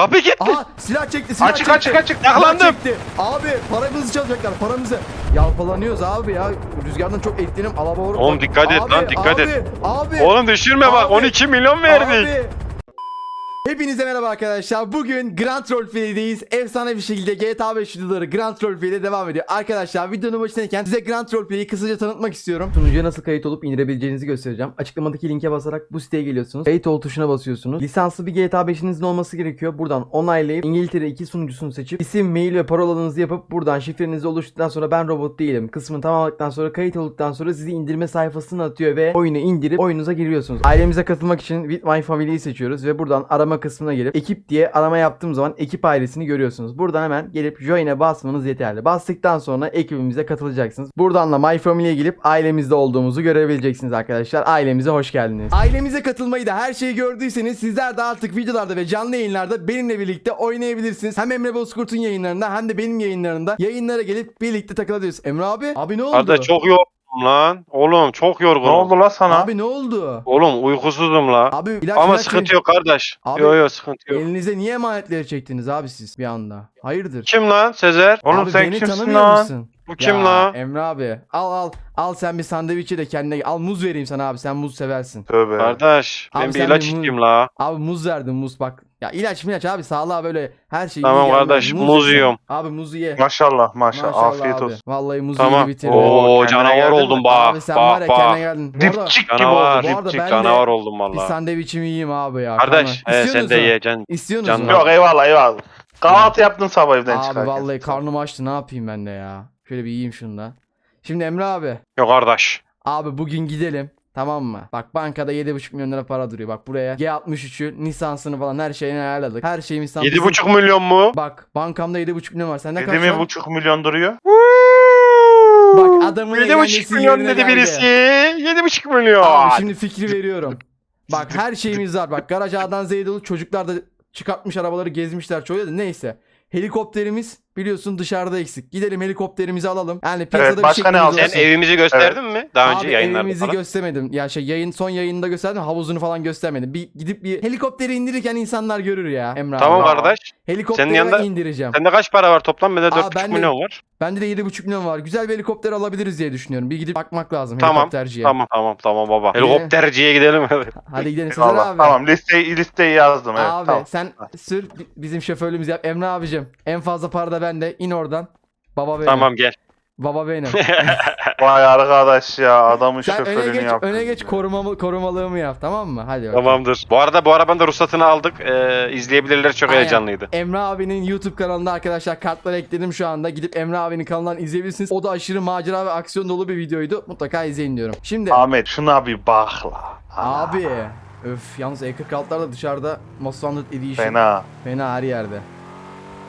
Kapı gitti. Aha silah çekti silah Açık, çekti. açık, açık. Silah Yakalandım. çekti. Abi paramızı çalacaklar paramızı. Yalpalanıyoruz abi ya. Rüzgardan çok etkilenim. Alaba. Oğlum dikkat et Abi, lan, dikkat abi, et. Abi. Oğlum düşürme bak Abi. 12 milyon verdik. Abi. Hepinize merhaba arkadaşlar. Bugün Grand Roleplay'deyiz. Efsane bir şekilde GTA 5 videoları Grand Roleplay'de devam ediyor. Arkadaşlar videonun başındayken size Grand Roleplay'i kısaca tanıtmak istiyorum. Sunucuya nasıl kayıt olup indirebileceğinizi göstereceğim. Açıklamadaki linke basarak bu siteye geliyorsunuz. Kayıt ol tuşuna basıyorsunuz. Lisanslı bir GTA 5'inizin olması gerekiyor. Buradan onaylayıp İngiltere 2 sunucusunu seçip isim, mail ve parolanızı yapıp buradan şifrenizi oluşturduktan sonra ben robot değilim kısmını tamamladıktan sonra kayıt olduktan sonra sizi indirme sayfasına atıyor ve oyunu indirip oyunuza giriyorsunuz. Ailemize katılmak için With My Family'yi seçiyoruz ve buradan arama kısmına gelip ekip diye arama yaptığım zaman ekip ailesini görüyorsunuz. Buradan hemen gelip Join'e basmanız yeterli. Bastıktan sonra ekibimize katılacaksınız. Buradan da My Family'ye gelip ailemizde olduğumuzu görebileceksiniz arkadaşlar. Ailemize hoş geldiniz. Ailemize katılmayı da her şeyi gördüyseniz sizler de artık videolarda ve canlı yayınlarda benimle birlikte oynayabilirsiniz. Hem Emre Bozkurt'un yayınlarında hem de benim yayınlarında yayınlara gelip birlikte takılabiliriz. Emre abi, abi ne oldu? Arda çok yorgunum lan. Oğlum çok yorgunum. Ne oldu la sana? Abi ne oldu? Oğlum uykusuzum la. Abi ilaç Ama ilaç sıkıntı yok kardeş. Abi- Yok yok sıkıntı yok. Elinize niye emanetleri çektiniz abi siz bir anda? Hayırdır? Kim lan Sezer? Oğlum abi sen beni kimsin lan? musun? Bu kim Ya, la? Emre abi. Al al. Al sen bir sandviçi de kendine. Al muz vereyim sana abi. Sen muz seversin. Tövbe. Kardeş Abi ben bir sen ilaç muz- içeyim la. Abi muz verdim muz bak. Ya ilaç ilaç abi sağlığa böyle her şey Tamam iyi kardeş, muz yesene. yiyorum. Abi muzu ye. Maşallah maşallah. Maşallah Afiyet abi. olsun. Vallahi muzu Tamam. yedi bitir. Oo kendine canavar geldin mi? oldum bak. Abi sen var ya Bak kendine bak. geldin. Bu arada Dipçik gibi Canavar, oldu. bu arada Dipçik. ben de Canavar oldum bir valla. sandviçimi yiyeyim abi ya. Kardeş karnım- he, sen İstiyorsunuz de mu? yiyeceksin. İstiyorsunuz mu? Canına. Yok eyvallah eyvallah. Kahvaltı yaptın sabah evden Abi çıkarken. vallahi karnım açtı ne yapayım ben de ya. Şöyle bir yiyeyim şunu da. Şimdi Emre abi. Yok kardeş. Abi bugün gidelim. Tamam mı? Bak bankada 7,5 milyon lira para duruyor. Bak buraya G63'ü, lisansını falan her şeyini ayarladık. Her şeyimiz tam bizim- 7,5 milyon mu? Bak bankamda 7,5 milyon var. Sende kaç var? buçuk milyon duruyor? Bak adamın 7,5 eğlencesi milyon dedi birisi. 7,5 milyon. Abi şimdi fikri veriyorum. Bak her şeyimiz var. Bak garaj A'dan Z'ye dolu. Çocuklar da çıkartmış arabaları gezmişler çoğu da neyse. Helikopterimiz biliyorsun dışarıda eksik. Gidelim helikopterimizi alalım. Yani piyasada bir başka ne şeklimiz alacaksın? Sen olsun. evimizi gösterdin mi? Daha önce Abi yayınlarda evimizi falan. göstermedim. Ya şey yayın son yayında gösterdim. Havuzunu falan göstermedim. Bir gidip bir helikopteri indirirken insanlar görür ya Emre abi. Tamam kardeş. Helikopteri Senin yanında- indireceğim. Sende kaç para var toplam? Bende Aa, 4,5 ben de- milyon var. Bende de 7,5 milyon var. Güzel bir helikopter alabiliriz diye düşünüyorum. Bir gidip bakmak lazım Tamam, helikopterciye. Tamam tamam tamam baba. Yine- Helikopterciye gidelim. Hadi gidelim Sezer abi. Tamam listeyi listeyi yazdım evet. abi Tamam. sen sür bi- bizim şoförlüğümüzü yap. Emre abicim en fazla para da bende. İn oradan. Baba benim. tamam gel. Baba benim. Vay arkadaş ya adamın Sen öne şoförünü geç, yaptın. öne geç ya. korumalı, korumalığımı yap tamam mı? Hadi bakalım. Tamamdır. Bu arada bu arabanın da ruhsatını aldık. Ee, izleyebilirler çok Aynen. heyecanlıydı. Emre abinin YouTube kanalında arkadaşlar kartları ekledim şu anda. Gidip Emre abinin kanalından izleyebilirsiniz. O da aşırı macera ve aksiyon dolu bir videoydu. Mutlaka izleyin diyorum. Şimdi Ahmet şuna bir bak la. Ana, abi öf yalnız E46'lar da dışarıda Most Wanted Edition. Fena. Fena her yerde.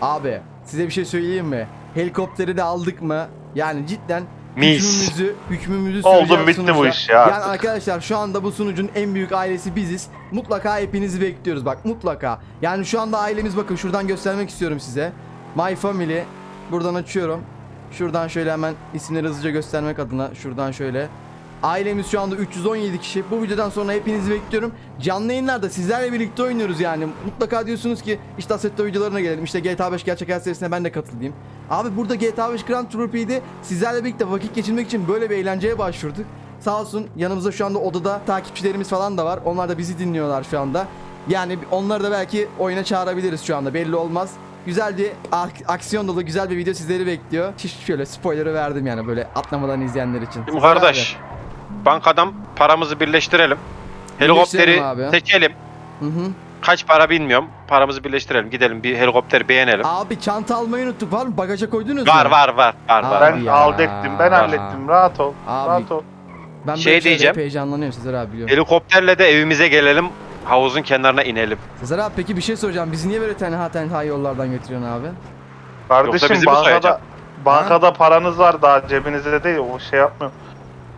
Abi size bir şey söyleyeyim mi? Helikopteri de aldık mı? Yani cidden Mis. hükmümüzü, hükmümüzü Oldu, bitti bu sunucuda. iş ya Yani arkadaşlar şu anda bu sunucun en büyük ailesi biziz. Mutlaka hepinizi bekliyoruz bak mutlaka. Yani şu anda ailemiz bakın şuradan göstermek istiyorum size. My Family. Buradan açıyorum. Şuradan şöyle hemen isimleri hızlıca göstermek adına şuradan şöyle. Ailemiz şu anda 317 kişi. Bu videodan sonra hepinizi bekliyorum. Canlı yayınlarda sizlerle birlikte oynuyoruz yani. Mutlaka diyorsunuz ki işte Assetto videolarına gelelim. İşte GTA 5 gerçek hayat serisine ben de katılayım. Abi burada GTA 5 Grand Touro'da sizlerle birlikte vakit geçirmek için böyle bir eğlenceye başvurduk. Sağ olsun yanımızda şu anda odada takipçilerimiz falan da var. Onlar da bizi dinliyorlar şu anda. Yani onları da belki oyuna çağırabiliriz şu anda belli olmaz. Güzel bir ak- aksiyon dolu güzel bir video sizleri bekliyor. Şöyle spoiler'ı verdim yani böyle atlamadan izleyenler için. Kardeş. Bankadan paramızı birleştirelim. Birleştirelim Helikopteri abi. seçelim. Hı hı. Kaç para bilmiyorum. Paramızı birleştirelim. Gidelim bir helikopter beğenelim. Abi çanta almayı unuttuk. Var mı? Bagaja koydunuz Var mu? var var var var. Abi Ben ya. hallettim ben hallettim rahat ol. Abi, Rahat ol. Ben böyle Şey şeylere diyeceğim. hep heyecanlanıyorum Sezer abi biliyorum. Helikopterle de evimize gelelim. Havuzun kenarına inelim. Sezer abi peki bir şey soracağım. Bizi niye böyle tenha tenha yollardan götürüyorsun abi? Kardeşim bizi mi soyacak? bankada bankada paranız var daha cebinizde değil o şey yapmıyor.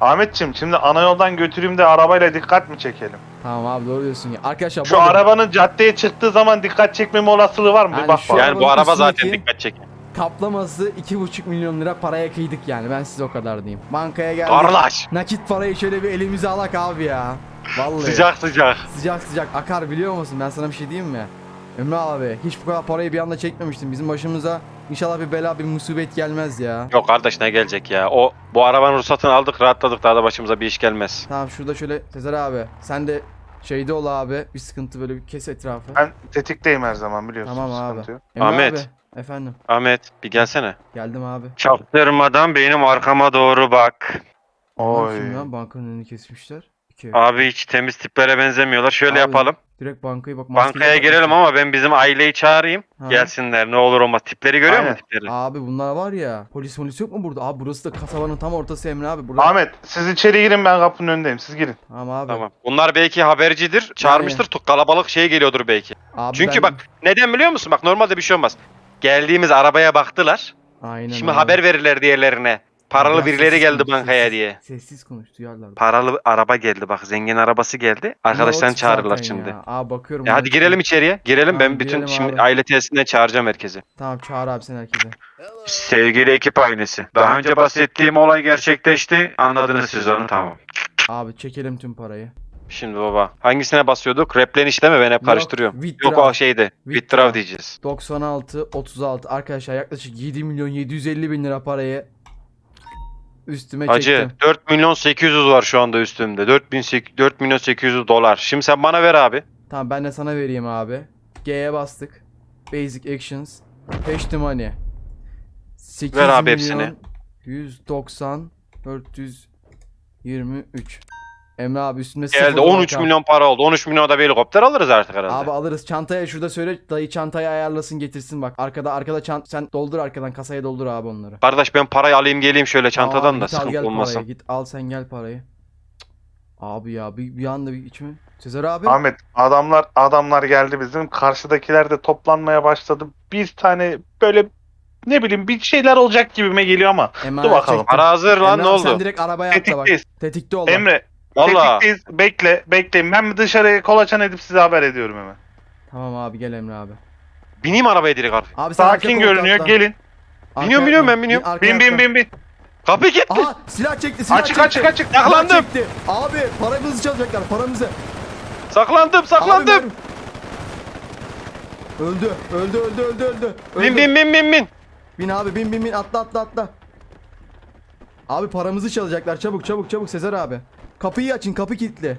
Ahmetçim şimdi ana yoldan götüreyim de arabayla dikkat mi çekelim? Tamam abi doğru diyorsun ya. Arkadaşlar bu Şu arada arabanın caddeye çıktığı zaman dikkat çekmeme olasılığı var mı? Yani bir bak şu bak. Yani bu arabanın araba zaten üstündeki- dikkat çekiyor. kaplaması 2,5 milyon lira paraya kıydık yani. Ben size o kadar diyeyim. Bankaya geldik. Kardeş. Nakit parayı şöyle bir elimize alak abi ya. Vallahi. Sıcak sıcak. Sıcak sıcak akar biliyor musun? Ben sana bir şey diyeyim mi? Emre abi hiç bu kadar parayı bir anda çekmemiştim. Bizim başımıza inşallah bir bela bir musibet gelmez ya. Yok kardeş ne gelecek ya? O bu arabanın ruhsatını aldık rahatladık daha da başımıza bir iş gelmez. Tamam şurada şöyle Sezer abi sen de şeyde ol abi bir sıkıntı böyle bir kes etrafı. Ben tetikteyim her zaman biliyorsun. Tamam abi. sıkıntı yok. Emre Ahmet. abi efendim Ahmet bir gelsene. geldim abi. Çaktırmadan benim arkama doğru bak. Oy. Lan bankanın önünü kesmişler. İki. Abi hiç temiz tiplere benzemiyorlar. Şöyle Abi, yapalım. Direkt bankayı bak Bankaya girelim ama ben bizim aileyi çağırayım. Ha. Gelsinler ne olur olmaz. Tipleri görüyor Aynen. musun tipleri? Abi bunlar var ya polis polis yok mu burada? Abi burası da kasabanın tam ortası Emre abi. Burada... Ahmet siz içeri girin ben kapının önündeyim. Siz girin. Tamam abi. Tamam. Bunlar belki habercidir. Çağırmıştır. tu- Kalabalık şey geliyordur belki. Abi Çünkü ben- bak neden biliyor musun? Bak normalde bir şey olmaz. Geldiğimiz arabaya baktılar. Aynen Şimdi abi. haber verirler diğerlerine. Paralı Biraz birileri sessiz geldi konuş, bankaya sessiz- diye. Sessiz konuş duyarlar. Paralı araba geldi bak zengin arabası geldi. Arkadaşlarını çağırırlar zaten şimdi. Ya. Aa bakıyorum. E hadi bunlar- girelim içeriye. Girelim Tamam, ben bütün girelim şimdi abi. aile tesisinden çağıracağım herkesi. Tamam çağır abi sen herkese. Sevgili ekip ailesi. Daha önce bahsettiğim olay gerçekleşti. Anladınız siz onu tamam. Abi çekelim tüm parayı. Şimdi baba hangisine basıyorduk? Repleniş değil mi? Ben hep karıştırıyorum. withdraw. Yok o şeydi. Withdraw. Withdraw diyeceğiz. 96 36 arkadaşlar yaklaşık 7 milyon 750 bin lira parayı üstüme Hacı çektim. 4 milyon 800 var şu anda üstümde. 4, bin, 4 milyon 800 dolar. Şimdi sen bana ver abi. Tamam ben de sana vereyim abi. G'ye bastık. Basic Actions. Peş the money. 8 Ver abi milyon hepsini. 190 423. Emre abi üstünde Geldi sıfır 13 rakam. milyon para oldu. 13 milyon da bir helikopter alırız artık herhalde. Abi alırız çantaya şurada söyle dayı çantayı ayarlasın getirsin bak. Arkada arkada çant sen doldur arkadan kasaya doldur abi onları. Kardeş ben parayı alayım geleyim şöyle çantadan Aa, da git al sıkıntı gel olmasın. parayı git al sen gel parayı. Abi ya bir, bir anda bir içime. Sezer abi. Ahmet adamlar adamlar geldi bizim. Karşıdakiler de toplanmaya başladı. Bir tane böyle ne bileyim bir şeyler olacak gibime geliyor ama. Emanet bakalım. çektim. Para hazır lan Emre ne abi Sen oldu? direkt arabaya atla bak. Tetikteyiz. Tetikte ol. Emre Valla. tetikteyiz. Bekle bekleyin. Ben dışarıya kolaçan edip size haber ediyorum hemen. Tamam abi gel Emre abi. Bineyim arabaya direkt abi. Abi sen Sakin koltuğa görünüyor. atla. Gelin. Arkaya Biniyorum, biniyorum, atla. ben biniyorum. arkaya Bin bin atla. bin bin. Kapı gitti. Aha silah çekti silah Açık çekti. açık açık. Silah Yakalandım. çekti. Abi paramızı çalacaklar paramızı. Saklandım saklandım. Abi, Öldü öldü öldü öldü öldü. Bin Öldü. bin bin bin bin. Bin abi bin bin bin atla atla atla. Abi paramızı çalacaklar çabuk çabuk çabuk Sezer abi. Kapıyı açın kapı kilitli.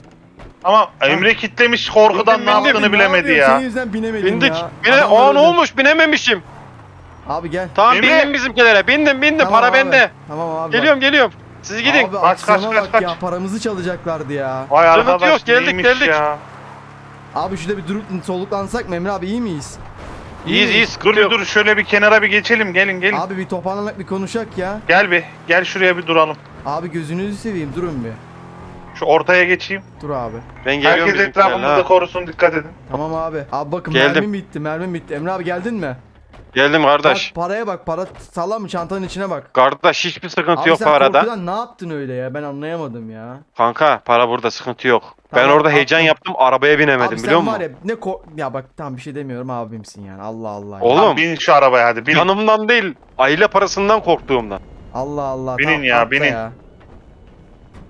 Ama Emre kitlemiş korkudan Bindim, ne bindim. yaptığını ne bilemedi yapıyorsun? ya. Senin yüzünden binemedim Bindik. ya. Bine, Adamlar Aa ne öldü. olmuş binememişim. Abi gel. Tamam Emre. bindim bizimkilere. Bindim bindim Tamam para abi. bende. Tamam abi. Geliyorum geliyorum. Siz gidin. Abi Kaç, kaç, aksiyona kaç, bak kaç. ya paramızı çalacaklardı ya. Vay Sıkıntı arkadaş yok, geldik, neymiş geldik. ya. Abi şurada bir durup soluklansak mı Emre abi iyi miyiz? İyiyiz iyiyiz Dur sıkıntı bir yok. dur şöyle bir kenara bir geçelim gelin gelin. Abi bir toparlanarak bir konuşak ya. Gel bir gel şuraya bir duralım. Abi gözünüzü seveyim durun bir. Şu ortaya geçeyim. Dur abi. Ben geliyorum Herkes etrafımızda korusun dikkat edin. Tamam abi. Abi bakın Geldim. mermim bitti mermim bitti. Emre abi geldin mi? Geldim kardeş. Bak paraya bak para sağlam mı çantanın içine bak. Kardeş hiçbir sıkıntı Abi yok sen parada. korkudan ne yaptın öyle ya ben anlayamadım ya. Kanka para burada sıkıntı yok. ben Tamam, orada heyecan attım. yaptım arabaya binemedim abi sen biliyor var musun? ya ne ko ya bak tam bir şey demiyorum abimsin yani Allah Allah. ya. Oğlum. Tamam, bin şu arabaya hadi bin. Canımdan değil aile parasından korktuğumdan. Allah Allah. Binin tamam, ya, binin.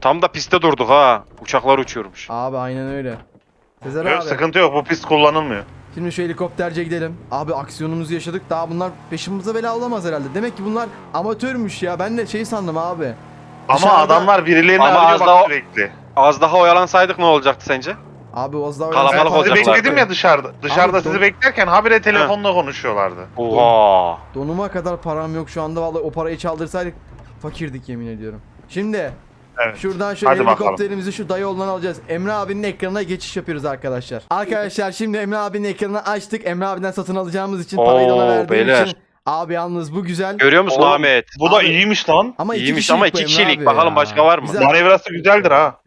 Tam da piste durduk ha. Uçaklar uçuyormuş. Abi aynen öyle. Sezer Yok abi. sıkıntı yok bu pist kullanılmıyor. Şimdi şu helikopterce gidelim. Abi aksiyonumuzu yaşadık. Daha bunlar peşimize bela olamaz herhalde. Demek ki bunlar amatörmüş ya. Ben de şey sandım abi. Ama Dışarıda- adamlar birilerini Ama arıyor az bak daha- sürekli. Az daha oyalansaydık ne olacaktı sence? Abi az daha Kalabalık Ben sizi olacaklar. bekledim ya dışarıda. Dışarıda Abi, sizi don- beklerken habire telefonla konuşuyorlardı. Oha. Donuma kadar param yok şu anda. Vallahi o parayı çaldırsaydık fakirdik yemin ediyorum. Şimdi Evet. şuradan şöyle Hadi bakalım. helikopterimizi şu dayı yolundan alacağız. Emre abinin ekranına geçiş yapıyoruz arkadaşlar. Arkadaşlar şimdi Emre abinin ekranını açtık. Emre abiden satın alacağımız için parayı da ona Oo, verdiğim beyler. için. Abi yalnız bu güzel. Görüyor musun Oğlum, Ahmet? Bu da Abi- iyiymiş lan. Ama iki İyiymiş ama iki kişilik. abi Bakalım ya. başka var mı? Güzel. Manevrası güzeldir ha.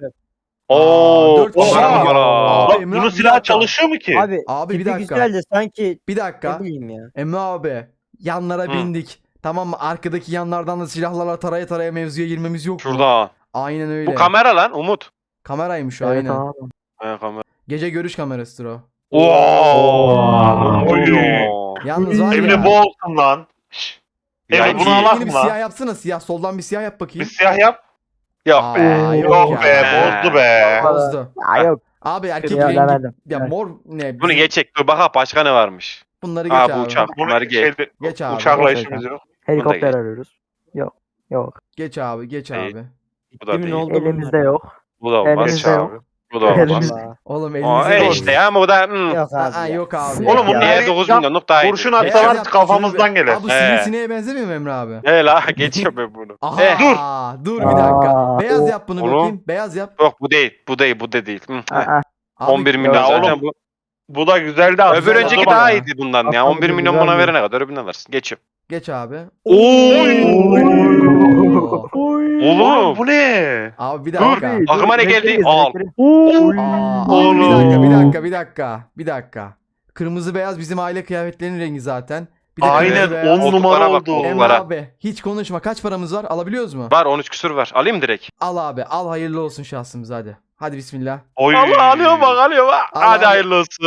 Oo. dört kişi. on numara. Bunun silahı çalışıyor mu ki? Abi, Abi, bir dakika. güzel de sanki Bir dakika. ya. Emre abi yanlara Hı. bindik. Tamam mı? Arkadaki yanlardan da silahlarla taraya taraya mevzuya girmemiz yok mu? Aynen öyle. Bu kamera lan Umut. Kameraymış o Evet aynen. abi. Kamera. Gece görüş kamerasıdır o. Oo. Yalnız var Emre ya. bu olsun lan. Şşş. Ya Emre iki- bunu alak bir mı siyah lan? yapsana siyah. Soldan bir siyah yap Bir bakayım. siyah yap. Yok be. Aa, Yok ya. be bozdu be. Bozdu. Ya yok. Abi erkek Ya, rengi. Ya Evet. mor ne? Bunu geçecek. Dur bak başka ne varmış. Bunları geç Aa abi. bu uçak. Bunları geç. Geç abi. uçakla işimiz yok. Helikopter arıyoruz. Yok. Yok. Geç abi geç abi. Bu da Emin değil. oldu Elimizde yok. Bu da olmaz. Elimizde yok. abi. Bu da olmaz. Elimiz- Oğlum Aa, elinizde e yok. işte ya ama bu da hmm. Yok abi. Aa, ya. yok abi. Oğlum bunun her 9 yap- milyon daha iyi. kurşun atsalar yap, kafamızdan gelir. Abi bu He. sineğe benzemiyor mu Emre abi? He la geçiyor ben bunu. Aha, Eh, dur. bir dakika. Aa, Beyaz yap bunu Oğlum. bakayım. Beyaz yap. Yok bu değil. Bu değil. Bu da değil. Aa, Abi, 11 milyon Ya zaten oğlum, bu. Bu da güzeldi aslında. Öbür önceki Dur daha iyiydi bundan ya. Aslında 11 milyon buna verene kadar öbürüne versin. Geçiyor. Geç abi. Oy. Oo. Oğlum bu ne? Abi bir Dur. dakika. Aklıma ne geldi? Al. Aa, abi bir dakika, bir dakika, bir dakika, bir dakika. Kırmızı beyaz bizim aile kıyafetlerinin rengi zaten. Bir de Aynen kırmızı beyaz. on Koltuklara numara bak, oldu. Emre abi hiç konuşma. Kaç paramız var? Alabiliyoruz mu? Var 13 küsür var. Alayım direkt. Al abi. Al hayırlı olsun şahsımız hadi. Hadi bismillah. Oy. Allah alıyor bak alıyor bak. Allah Hadi hayırlı olsun.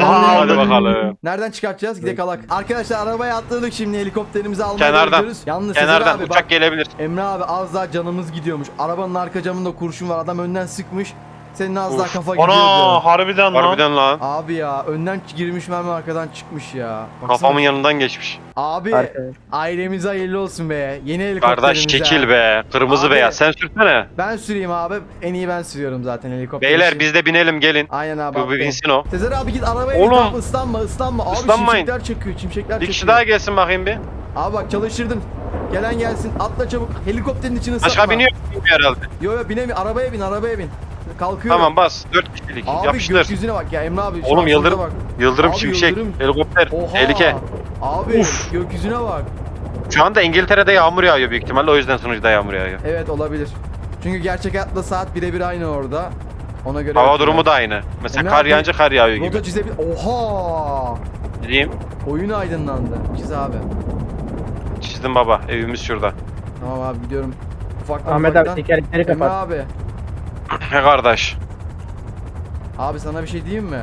Aha. Hadi Nereden- bakalım. Nereden çıkartacağız? Gidelim alak. Arkadaşlar arabaya atladık şimdi helikopterimizi almaya Kenardan. gidiyoruz. Yalnız Kenardan abi uçak bak gelebilir. Emre abi az daha canımız gidiyormuş. Arabanın arka camında kurşun var. Adam önden sıkmış. Senin az daha kafa Ana gidiyordu. harbiden lan. Harbiden lan. Abi ya önden girmiş mermi arkadan çıkmış ya. Baksana. Kafamın yanından geçmiş. Abi Arkadaş. ailemize hayırlı olsun be. Yeni helikopterimiz Kardeş ha. çekil be. Kırmızı Abi. beyaz. Sen sürsene. Ben süreyim abi. En iyi ben sürüyorum zaten helikopter Beyler biz de binelim gelin. Aynen abi. Bu bir binsin o. Sezer abi git arabaya Oğlum. Oğlum. Islanma ıslanma. Abi Islanmayın. şimşekler çakıyor çimşekler Bir kişi daha gelsin bakayım bir. Abi bak çalıştırdın. Gelen gelsin atla çabuk. Helikopterin içine ıslatma. Başka biniyor mu herhalde? Yo yo binemi arabaya bin arabaya bin. Kalkıyor. Tamam bas. 4 kişilik. Abi Yapıştır. gökyüzüne bak ya Emre abi. Oğlum, yıldırım. Bak. Yıldırım Abi, şimşek. yıldırım. Helikopter. Oha. Tehlike. Abi Uf. gökyüzüne bak. Şu anda İngiltere'de yağmur yağıyor büyük ihtimalle. O yüzden sunucuda yağmur yağıyor. Evet olabilir. Çünkü gerçek hayatla saat birebir aynı orada. Ona göre Hava durumu da aynı. Mesela Emre kar abi, yağınca kar yağıyor gibi. Rota çizebil... Oha! Diyeyim. Oyun aydınlandı. Çiz abi. Çizdim baba. Evimiz şurada. Tamam abi gidiyorum. Ufaktan Ahmet abi ufaktan. tekerlekleri Emre kapat. abi. He kardeş. Abi sana bir şey diyeyim mi?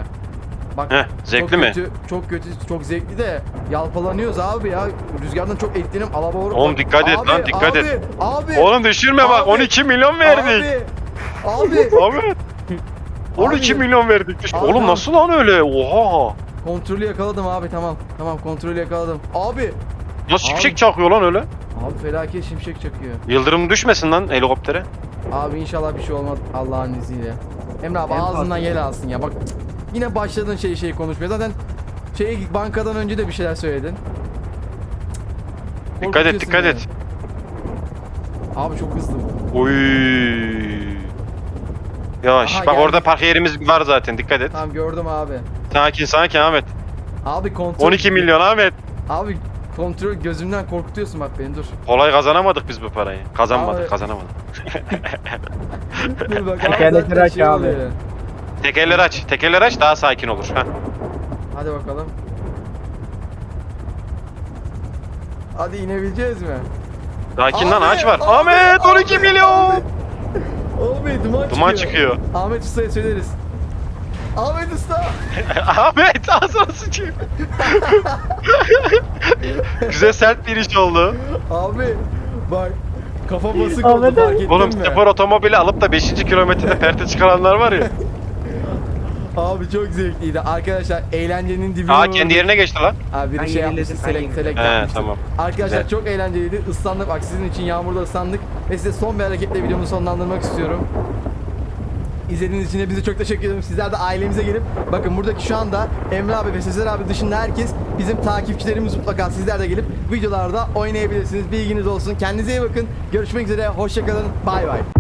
Bak Heh, çok zevkli mi? kötü, çok kötü, çok zevkli de yalpalanıyoruz abi ya. Rüzgardan çok etkilenim. Alaba vur. Oğlum dikkat et Abi, lan, dikkat abi, et. Abi. Oğlum düşürme bak. Abi. 12 milyon verdik. Abi. Abi. Abi. 12 Abi. milyon verdik. Düş- Abi, Oğlum tamam. nasıl lan öyle? Oha. Kontrolü yakaladım abi tamam. Tamam kontrolü yakaladım. Abi. Nasıl Abi. çakıyor lan öyle? Abi felaket şimşek çakıyor. Yıldırım düşmesin lan helikoptere. Abi inşallah bir şey olmaz Allah'ın izniyle. Emre abi En ağzından fazla- yel alsın ya bak. Yine başladın şey şey konuşmaya. Zaten şey bankadan önce de bir şeyler söyledin. Dikkat et Korkutuyorsun dikkat beni. et. Abi çok hızlı. Oy. Yavaş. Aha, Bak geldi. orada park yerimiz var zaten. Dikkat et. Tamam gördüm abi. Sakin sakin Ahmet. Abi kontrol. 12 milyon Ahmet. Abi kontrol gözümden korkutuyorsun bak beni dur. Kolay kazanamadık biz bu parayı. Kazanmadık, Abi. kazanamadık. Dur bak Tekerlekleri aç abi. oluyor. Tekerleri aç. Tekerleri aç daha sakin olur. Heh. Hadi bakalım. Hadi inebileceğiz mi? Sakin lan ağaç var. Ahmet 12 abi, milyon. Abi, Abi duman, Duman çıkıyor. Ahmet Usta'ya söyleriz. Ahmet Usta. Ahmet ağzına sıçayım. Güzel sert bir iş oldu. Abi bak kafa basık Ahmet oldu fark ettin Oğlum mi? spor otomobili alıp da 5. kilometrede perte çıkaranlar var ya. Abi çok zevkliydi. Arkadaşlar eğlencenin dibine Aa kendi yerine geçti lan. Abi Ben şey yeniledim, yapmıştı ben selek yeniledim. selek He yapmıştı. tamam. Arkadaşlar Güzel. çok eğlenceliydi. Islandık. Bak sizin için yağmurda ıslandık. Ve size son bir hareketle videomu sonlandırmak istiyorum. İzlediğiniz için hepinize çok teşekkür ederim. Sizler de ailemize gelip bakın buradaki şu anda Emre abi ve Sezer abi dışında herkes bizim takipçilerimiz mutlaka sizler de gelip videolarda oynayabilirsiniz. Bilginiz olsun. Kendinize iyi bakın. Görüşmek üzere. Hoşçakalın. Bay bay.